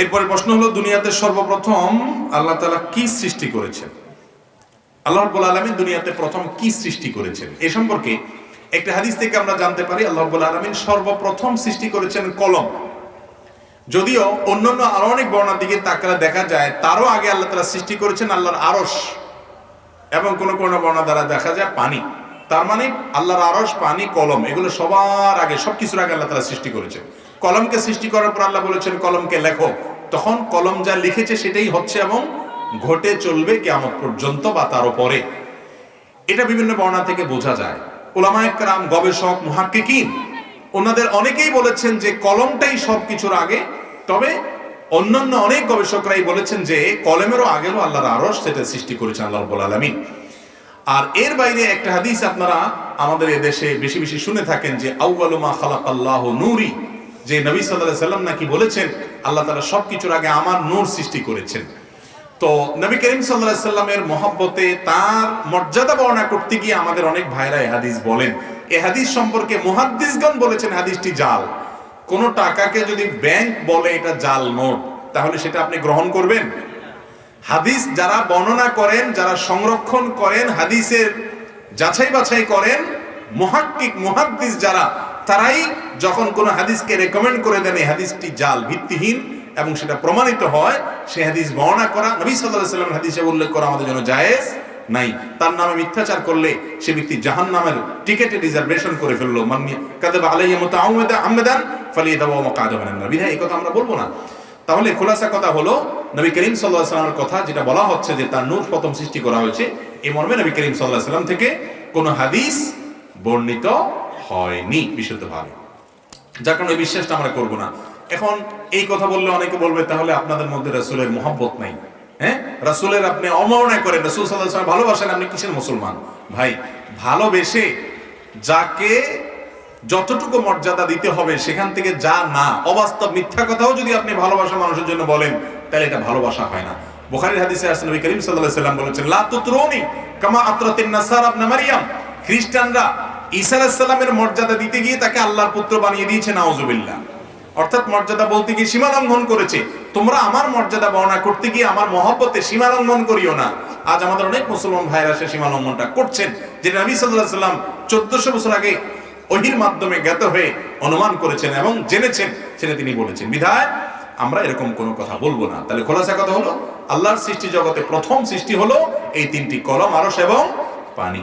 এরপরে প্রশ্ন হলো, দুনিয়াতে সর্বপ্রথম আল্লাহ তালা কি সৃষ্টি করেছেন? আল্লাহ রব্বুল আলমিন দুনিয়াতে প্রথম কি সৃষ্টি করেছেন? এ সম্পর্কে একটা হাদিস থেকে আমরা জানতে পারি, আল্লাহ রব্বুল আলমিন সর্বপ্রথম সৃষ্টি করেছেন কলম। যদিও অন্যান্য আরও অনেক বর্ণার দিকে তাকালে দেখা যায়, তারও আগে আল্লাহ তালা সৃষ্টি করেছেন আল্লাহর আরস এবং কোন কোন বর্ণা দ্বারা দেখা যায় পানি। তার মানে আল্লাহর আরস পানি, কলম, এগুলো সবার আগে, সবকিছুর আগে আল্লাহ তালা সৃষ্টি করেছেন। কলমকে সৃষ্টি করার পর আল্লাহ বলেছেন, কলমকে লেখো। তখন কলম যা লিখেছে সেটাই হচ্ছে এবং ঘটে চলবে কেমন পর্যন্ত বা তার পরে এটা বিভিন্ন বর্ণা থেকে বোঝা যায়। ওলামায় কারাম গবেষক, মুহাক্কিকিন, ওনাদের অনেকেই বলেছেন যে কলমটাই সবকিছুর আগে, তবে অন্যান্য অনেক গবেষকরাই বলেছেন যে কলমেরও আগেরও আল্লাহর আরস সেটা সৃষ্টি করেছেন আল্লাহ আলমিন। আর এর বাইরে একটা হাদিস আপনারা আমাদের এদেশে বেশি বেশি শুনে থাকেন যে আউ্বালুমা খালাক আল্লাহ নূরি। যে নবী সাল্লাহ সাল্লাম নাকি বলেছেন, আল্লাহ তালা সব কিছুর আগে আমার নূর সৃষ্টি করেছেন। তো নবী করিম সাল্লাহ সাল্লামের মহব্বতে তার মর্যাদা বর্ণনা করতে গিয়ে আমাদের অনেক ভাইরা হাদিস বলেন। এ হাদিস সম্পর্কে মুহাদ্দিসগণ বলেছেন হাদিসটি জাল। কোন টাকাকে যদি ব্যাংক বলে এটা জাল নোট, তাহলে সেটা আপনি গ্রহণ করবেন? হাদিস যারা বর্ণনা করেন, যারা সংরক্ষণ করেন, হাদিসের যাচাই বাছাই করেন, মুহাক্কিক, মুহাদ্দিস যারা, তারাই যখন কোনো হাদিসকে রেকমেন্ড করে দেন, এই হাদিসটি জাল ভিত্তিহীন এবং সেটা প্রমাণিত হয়, সে হাদিস বর্ণনা করা, নবী সাল্লাল্লাহু আলাইহি হাদিসে উল্লেখ করা আমাদের জন্য জায়েজ নাই। তার নামে মিথ্যাচার করলে সে ব্যক্তি জাহান নামের টিকেটে রিজার্ভেশন করে ফেলল। মান্নি কাদেব আলাইহি মুতাআওয়াদা আহমেদান ফালিয়াদাবু মাকাদামান নবী এই কথা আমরা বলব না। তাহলে খোলাসা কথা হলো, নবী করিম সাল্লাহ সাল্লামের কথা যেটা বলা হচ্ছে যে তার নূর প্রথম সৃষ্টি করা হয়েছে এই মর্মে নবী করিম সাল্লাহ সাল্লাম থেকে কোনো হাদিস বর্ণিত হয়নি বিশুদ্ধভাবে। যার কারণে বিশ্বাসটা আমরা করব না। এখন এই কথা বললে অনেকে বলবে, তাহলে আপনাদের মধ্যে রাসুলের মহব্বত নাই। হ্যাঁ? রাসুলের আপনি অমাননা করেন, রাসুল সাল্লাহ সাল্লাম ভালোবাসেন, আপনি কিসের মুসলমান? ভাই, ভালোবেসে যাকে যতটুকু মর্যাদা দিতে হবে সেখান থেকে যা না, অবাস্তব মিথ্যা কথাও যদি আপনি ভালোবাসা মানুষের জন্য বলেন, তাহলে এটা ভালোবাসা হয় না। বুখারীর হাদিসে আসলে নবী করিম সাল্লাল্লাহু আলাইহি সাল্লাম বলেছেন, লা তুতরুনি কামা আতরাতিন নাসার ইবনে মারইয়াম খ্রিস্টানরা ঈসা আলাইহিস সালামের মর্যাদা দিতে গিয়ে তাকে আল্লাহর পুত্র বানিয়ে দিয়েছে, নাউজুবিল্লাহ। অর্থাৎ মর্যাদা বলতে গিয়ে সীমা লঙ্ঘন করেছে। তোমরা আমার মর্যাদা বর্ণনা করতে গিয়ে আমার মহব্বতে সীমা লঙ্ঘন করিও না। আজ আমাদের অনেক মুসলমান ভাইরা সে সীমা লঙ্ঘনটা করছেন, যেটা নবী সাল্লাল্লাহু আলাইহি সাল্লাম 1400 বছর আগে ওহির মাধ্যমে জ্ঞাত হয়ে অনুমান করেছেন এবং জেনেছেন, সেটা তিনি বলেছেন। বিধায় আমরা এরকম কোনো কথা বলব না। তাহলে খোলাসা কথা হলো, আল্লাহর সৃষ্টি জগতে প্রথম সৃষ্টি হলো এই তিনটি কলম আরস এবং পানি।